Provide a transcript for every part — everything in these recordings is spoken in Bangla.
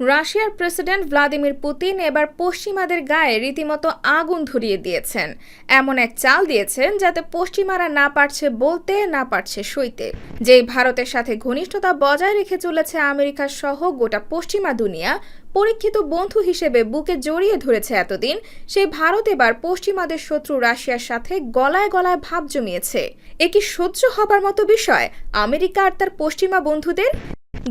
রাশিয়ার প্রেসিডেন্ট ভ্লাদিমির পুতিন এবার পশ্চিমাদের গায়ে রীতিমতো আগুন ধরিয়ে দিয়েছেন। এমন এক চাল দিয়েছেন যাতে পশ্চিমারা না পারছে বলতে, না পারছে সইতে। যেই ভারতের সাথে ঘনিষ্ঠতা বজায় রেখে চলেছে আমেরিকা সহ গোটা পশ্চিমা দুনিয়া, পরীক্ষিত বন্ধু হিসেবে বুকে জড়িয়ে ধরেছে এতদিন সেই ভারত এবার পশ্চিমাদের শত্রু রাশিয়ার সাথে গলায় গলায় ভাব জমিয়েছে। এ কি সহ্য হবার মতো বিষয়? আমেরিকা আর তার পশ্চিমা বন্ধুদের?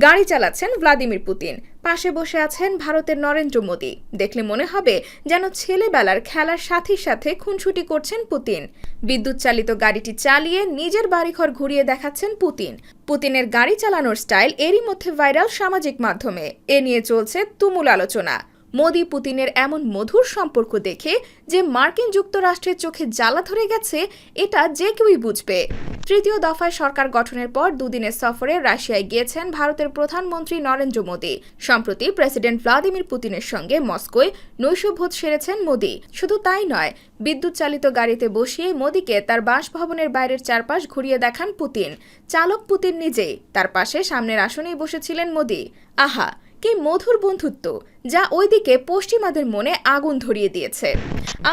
গাড়ি চালাচ্ছেন ভ্লাদিমির পুতিন। পাশে বসে আছেন ভারতের নরেন্দ্র মোদী। দেখলে মনে হবে যেন ছেলেবেলার খেলার সাথে সাথে খুনসুটি করছেন পুতিন। বিদ্যুৎ চালিত গাড়িটি চালিয়ে নিজের বাড়িঘর ঘুরিয়ে দেখাচ্ছেন পুতিন। পুতিনের গাড়ি চালানোর স্টাইল এরই মধ্যে ভাইরাল সামাজিক মাধ্যমে। এ নিয়ে চলছে তুমুল আলোচনা। মোদি পুতিনের এমন মধুর সম্পর্ক দেখে যে মার্কিন যুক্তরাষ্ট্রের চোখে জ্বালা ধরে গেছে, এটা যে কেউই বুঝবে। তৃতীয় দফায় সরকার গঠনের পর দুদিনের সফরে রাশিয়ায় গিয়েছেন ভারতের প্রধানমন্ত্রী নরেন্দ্র মোদী। সম্প্রতি প্রেসিডেন্ট ভ্লাদিমির পুতিনের সঙ্গে মস্কোয় নৈশভোজ সেরেছেন মোদী। শুধু তাই নয় বিদ্যুৎ চালিত গাড়িতে বসিয়ে মোদীকে তার বাসভবনের বাইরের চারপাশ ঘুরিয়ে দেখান পুতিন। চালক পুতিন নিজেই তার পাশে সামনের আসনেই বসেছিলেন মোদী। আহা! কি মধুর বন্ধুত্ব, যা ওইদিকে পশ্চিমাদের মনে আগুন ধরিয়ে দিয়েছে।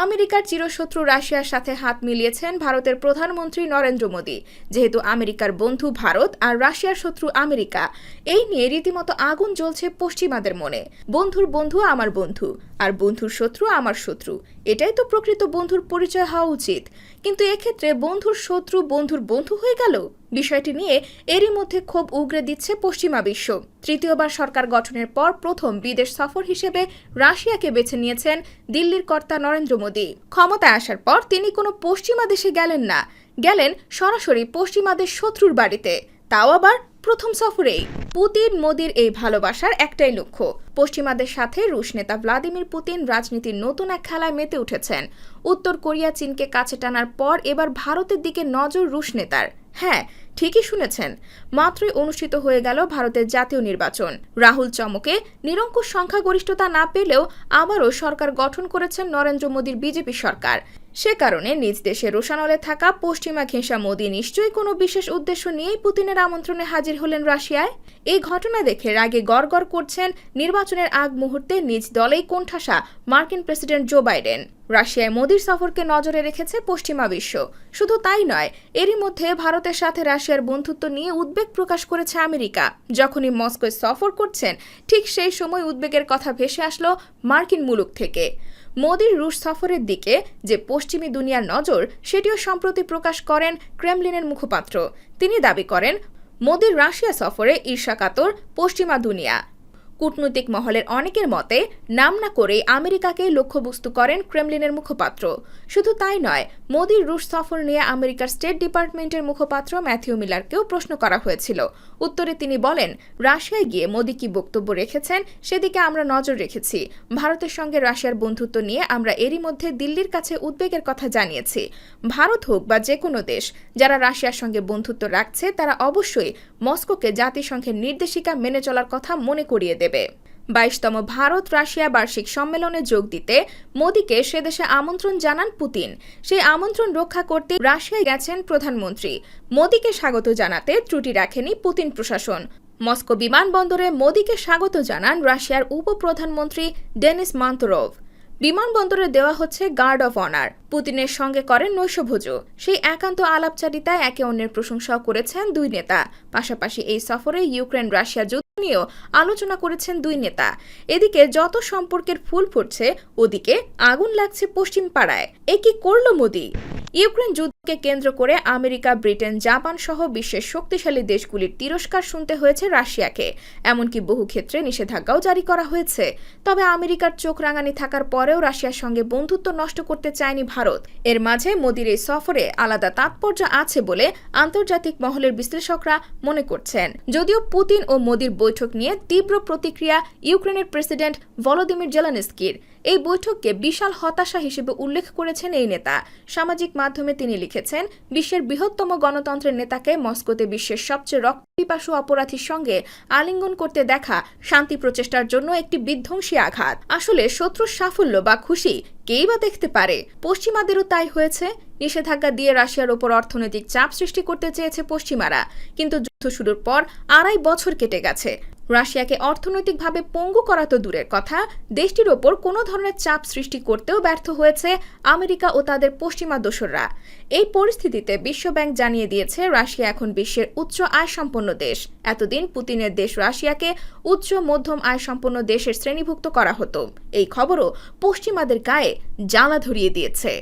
আমেরিকার চিরশত্রু রাশিয়ার সাথে হাত মিলিয়েছেন ভারতের প্রধানমন্ত্রী নরেন্দ্র মোদী। যেহেতু আমেরিকার বন্ধু ভারত আর রাশিয়ার শত্রু আমেরিকা, এই নিয়ে রীতিমতো আগুন জ্বলছে পশ্চিমাদের মনে। বন্ধুর বন্ধু আমার বন্ধু, আর বন্ধুর শত্রু আমার শত্রু। এটাই তো প্রকৃত বন্ধুর পরিচয় হওয়া উচিত। কিন্তু এক্ষেত্রে বন্ধুর শত্রু বন্ধুর বন্ধু হয়ে গেল? বিষয়টি নিয়ে এরই মধ্যে ক্ষোভ উগরে দিচ্ছে পশ্চিমা বিশ্ব। তৃতীয়বার সরকার গঠনের পর প্রথম বিদেশ সফর হিসেবে রাশিয়াকে বেছে নিয়েছেন দিল্লির কর্তা নরেন্দ্র মোদী। ক্ষমতায় আসার পর তিনি কোনো পশ্চিমা দেশে গেলেন না। গেলেন সরাসরি পশ্চিমাদের শত্রুর বাড়িতে। তাও আবার প্রথম সফরেই। পুতিন, মোদির এই ভালোবাসার একটাই লক্ষ্য। পশ্চিমাদের সাথে রুশ নেতা ভ্লাদিমির পুতিন রাজনীতির নতুন এক খেলায় মেতে উঠেছেন। উত্তর কোরিয়া চীনকে কাছে টানার পর এবার ভারতের দিকে নজর রুশ নেতার। হ্যাঁ ঠিকই শুনেছেন। মাত্রই অনুষ্ঠিত হয়ে গেল ভারতের জাতীয় নির্বাচন। রাহুল চমকে নিরঙ্কুশ সংখ্যাগরিষ্ঠতা না পেলেও আবারও সরকার গঠন করেছেন নরেন্দ্র মোদীর বিজেপি সরকার। সে কারণে নিজ দেশে রোশানলে থাকা পশ্চিমা ঘেঁষা মোদী নিশ্চয়ই কোনো বিশেষ উদ্দেশ্য নিয়েই পুতিনের আমন্ত্রণে হাজির হলেন রাশিয়ায়। এই ঘটনা দেখে রাগে গড়গড় করছেন নির্বাচনের আগ মুহূর্তে নিজ দলেই কোণঠাসা মার্কিন প্রেসিডেন্ট জো বাইডেন। রাশিয়ায় মোদীর সফরকে নজরে রেখেছে পশ্চিমা বিশ্ব। শুধু তাই নয়, এরই মধ্যে ভারতের সাথে রাশিয়ার বন্ধুত্ব নিয়ে উদ্বেগ প্রকাশ করেছে আমেরিকা। যখনই মস্কোয় সফর করছেন, ঠিক সেই সময় উদ্বেগের কথা ভেসে আসলো মার্কিন মুলুক থেকে। মোদীর রুশ সফরের দিকে যে পশ্চিমী দুনিয়ার নজর, সেটিও সম্প্রতি প্রকাশ করেন ক্রেমলিনের মুখপাত্র। তিনি দাবি করেন, মোদীর রাশিয়া সফরে ঈর্ষাকাতর পশ্চিমা দুনিয়া। কূটনৈতিক মহলের অনেকের মতে, নাম না করে আমেরিকাকে লক্ষ্যবস্তু করেন ক্রেমলিনের মুখপাত্র। শুধু তাই নয়, মোদীর রুশ সফর নিয়ে আমেরিকার স্টেট ডিপার্টমেন্টের মুখপাত্র ম্যাথিউ মিলারকেও প্রশ্ন করা হয়েছিল। উত্তরে তিনি বলেন, রাশিয়ায় গিয়ে মোদী কি বক্তব্য রেখেছেন? সেদিকে আমরা নজর রেখেছি। ভারতের সঙ্গে রাশিয়ার বন্ধুত্ব নিয়ে আমরা এরই মধ্যে দিল্লির কাছে উদ্বেগের কথা জানিয়েছি। ভারত হোক বা যে কোনো দেশ, যারা রাশিয়ার সঙ্গে বন্ধুত্ব রাখছে, তারা অবশ্যই মস্কোকে জাতিসংঘের নির্দেশিকা মেনে চলার কথা মনে করিয়ে দেবে। বাইশতম ভারত রাশিয়া বার্ষিক সম্মেলনে যোগ দিতে মোদীকে সেদেশে আমন্ত্রণ জানান পুতিন। সেই আমন্ত্রণ রক্ষা করতে রাশিয়ায় গেছেন প্রধানমন্ত্রী। মোদীকে স্বাগত জানাতে ত্রুটি রাখেনি পুতিন প্রশাসন। মস্কো বিমানবন্দরে মোদীকে স্বাগত জানান রাশিয়ার উপপ্রধানমন্ত্রী ডেনিস মান্তরোভ। বিমানবন্দরে দেওয়া হচ্ছে গার্ড অফ অনার। পুতিনের সঙ্গে করেন নৈশভোজ। সেই একান্ত আলাপচারিতায় একে অন্যের প্রশংসাও করেছেন দুই নেতা। পাশাপাশি এই সফরে ইউক্রেন রাশিয়া যুদ্ধ নিয়েও আলোচনা করেছেন দুই নেতা। এদিকে যত সম্পর্কের ফুল ফুটছে, ওদিকে আগুন লাগছে পশ্চিম পাড়ায় এ কি করল মোদী? ইউক্রেন যুদ্ধকে কেন্দ্র করে আমেরিকা, ব্রিটেন, জাপান সহ বিশ্বের শক্তিশালী দেশগুলির তিরস্কার শুনতে হয়েছে রাশিয়াকে। এমনকি বহু ক্ষেত্রে নিষেধাজ্ঞাও জারি করা হয়েছে। তবে আমেরিকার চোখ রাঙানি থাকার পরেও রাশিয়ার সঙ্গে বন্ধুত্ব নষ্ট করতে চায়নি ভারত। এর মাঝে মোদির এই সফরে আলাদা তাৎপর্য আছে বলে আন্তর্জাতিক মহলের বিশ্লেষকরা মনে করছেন। যদিও পুতিন ও মোদির বৈঠক নিয়ে তীব্র প্রতিক্রিয়া ইউক্রেনের প্রেসিডেন্ট ভলোদিমির জেলানিস্কির। এই বৈঠককে বিশাল হতাশা হিসেবে উল্লেখ করেছেন এই নেতা। সামাজিক মাধ্যমে তিনি লিখেছেন, বিশ্বের বৃহত্তম গণতন্ত্রের নেতাকে মস্কোতে বিশ্বের সবচেয়ে রক্তপিপাসু অপরাধীর সঙ্গে আলিঙ্গন করতে দেখা শান্তি প্রচেষ্টার জন্য একটি বিধ্বংসী আঘাত। আসলে শত্রুর সাফল্য বা খুশি কেই বা দেখতে পারে? পশ্চিমাদেরও তাই হয়েছে। নিষেধাজ্ঞা দিয়ে রাশিয়ার ওপর অর্থনৈতিক চাপ সৃষ্টি করতে চেয়েছে পশ্চিমারা। কিন্তু যুদ্ধ শুরুর পর আড়াই বছর কেটে গেছে। রাশিয়াকে অর্থনৈতিকভাবে পঙ্গু করা তো দূরের কথা, দেশটির ওপর কোনো ধরনের চাপ সৃষ্টি করতেও ব্যর্থ হয়েছে আমেরিকা ও তাদের পশ্চিমা দোসররা। এই পরিস্থিতিতে বিশ্বব্যাংক জানিয়ে দিয়েছে, রাশিয়া এখন বিশ্বের উচ্চ আয় সম্পন্ন দেশ। এতদিন পুতিনের দেশ রাশিয়াকে উচ্চ মধ্যম আয় সম্পন্ন দেশের শ্রেণীভুক্ত করা হতো। এই খবরও পশ্চিমাদের গায়ে জ্বালা ধরিয়ে দিয়েছে।